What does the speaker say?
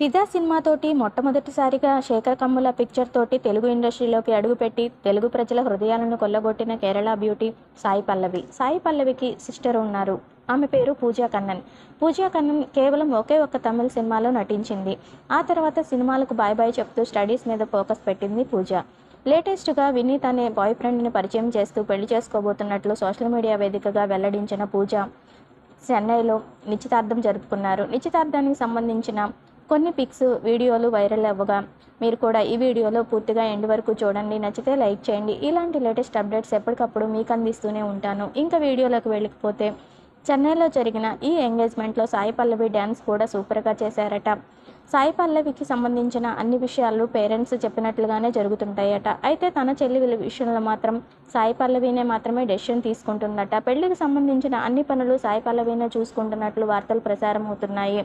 ఫిదా సినిమాతోటి మొట్టమొదటిసారిగా శేఖర్ కమ్ముల పిక్చర్ తోటి తెలుగు ఇండస్ట్రీలోకి అడుగుపెట్టి తెలుగు ప్రజల హృదయాలను కొల్లగొట్టిన కేరళ బ్యూటీ సాయి పల్లవి. సాయి పల్లవికి సిస్టర్ ఉన్నారు. ఆమె పేరు పూజా కన్నన్. పూజా కన్నన్ కేవలం ఒకే ఒక్క తమిళ సినిమాలో నటించింది. ఆ తర్వాత సినిమాలకు బాయ్ బాయ్ చెప్తూ స్టడీస్ మీద ఫోకస్ పెట్టింది పూజ. లేటెస్ట్గా వినీత్ అనే బాయ్ ఫ్రెండ్ని పరిచయం చేస్తూ పెళ్ళి చేసుకోబోతున్నట్లు సోషల్ మీడియా వేదికగా వెల్లడించిన పూజ చెన్నైలో నిశ్చితార్థం జరుపుకున్నారు. నిశ్చితార్థానికి సంబంధించిన కొన్ని పిక్స్ వీడియోలు వైరల్ అవ్వగా. మీరు కూడా ఈ వీడియోలో పూర్తిగా ఎండ్ వరకు చూడండి. నచ్చితే లైక్ చేయండి. ఇలాంటి లేటెస్ట్ అప్డేట్స్ ఎప్పటికప్పుడు మీకు అందిస్తూనే ఉంటాను. ఇంకా వీడియోలోకి వెళ్ళకపోతే చెన్నైలో జరిగిన ఈ ఎంగేజ్మెంట్లో సాయి పల్లవి డ్యాన్స్ కూడా సూపర్గా చేశారట. సాయి పల్లవికి సంబంధించిన అన్ని విషయాలు పేరెంట్స్ చెప్పినట్లుగానే జరుగుతుంటాయట. అయితే తన చెల్లి విషయంలో మాత్రం సాయి పల్లవినే మాత్రమే డెసిషన్ తీసుకుంటుందట. పెళ్ళికి సంబంధించిన అన్ని పనులు సాయి పల్లవినే చూసుకుంటున్నట్లు వార్తలు ప్రసారం అవుతున్నాయి